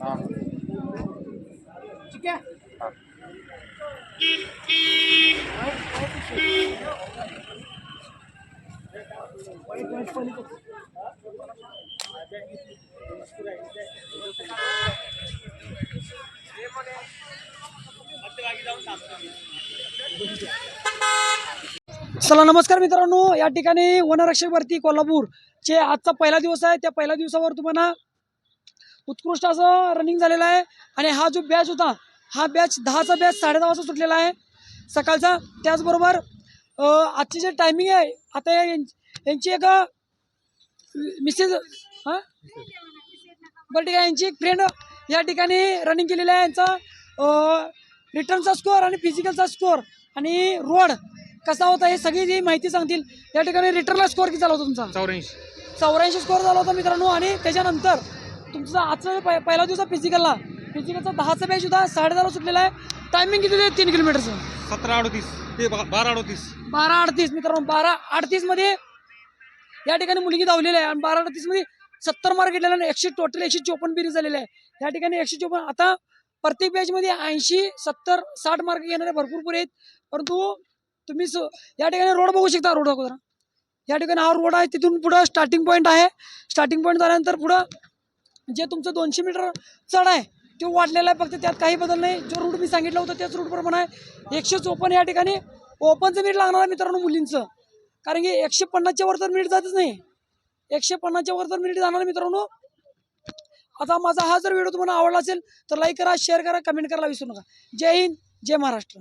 हा। ठीक आहे हा। चला नमस्कार मित्रांनो या ठिकाणी वनरक्षक भरती कोल्हापूरचे आजचा पहिला दिवस आहे. त्या पहिल्या दिवसावर तुम्हाला उत्कृष्ट असं रनिंग झालेलं आहे. आणि हा जो बॅच होता हा बॅच दहाचा बॅच साडे वाजता सुटलेला आहे. सकाळचा त्याचबरोबर आजची जे टायमिंग आहे आता यांची एक मिसेस हां? बरं ठीक आहे यांची एक फ्रेंड या ठिकाणी रनिंग केलेली आहे. यांचा रिटर्नचा स्कोअर आणि फिजिकलचा स्कोअर आणि रोड कसा होता हे सगळी जी माहिती सांगतील. या ठिकाणी रिटर्नला स्कोअर किती झाला होता तुमचा? चौऱ्याऐंशी. चौऱ्याऐंशी स्कोअर झाला होता मित्रांनो. आणि त्याच्यानंतर तुमचा आजचा पहि- पहिला दिवस फिजिकलला फिजिकलचा दहाचा बॅच होता साडे दहाला सुटलेला आहे. टायमिंग किती आहे? तीन किलोमीटरचं सतरा अडतीस. ते बा- बारा अडतीस. बारा अडतीस मित्रांनो बारा अडतीसमध्ये या ठिकाणी मुलगी धावलेली आहे. आणि बारा अडतीसमध्ये सत्तर मार्क घेतलेला आणि एकशे टोटल एकशे चोपन्न बेरीज झालेले आहे. या ठिकाणी एकशे चोपन्न. आता प्रत्येक बॅच मध्ये ऐंशी सत्तर साठ मार्क घेणारे भरपूर पुरे आहेत. परंतु तुम्ही स- या ठिकाणी रोड बघू शकता रोड जरा. या ठिकाणी हा रोड आहे. तिथून पुढं स्टार्टिंग पॉईंट आहे. स्टार्टिंग पॉईंट झाल्यानंतर पुढं जे तुमचं दोनशे मीटर चढ आहे तो वाढलेला आहे फक्त त्यात काही बदल नाही. जो रूट मी सांगितलं होतं त्याच रूटप्रमाणे आहे एकशे चोपन्न या ठिकाणी ओपनचं मीठ लागणार आहे मित्रांनो मुलींचं. कारण की एकशे पन्नासच्या वर तर मिनिट जातच नाही. एकशे पन्नासच्या वर तर मिनिट जाणार मित्रांनो. आता माझा हा जर व्हिडिओ तुम्हाला आवडला असेल तर लाईक करा शेअर करा कमेंट करायला विसरू नका. जय हिंद जय महाराष्ट्र.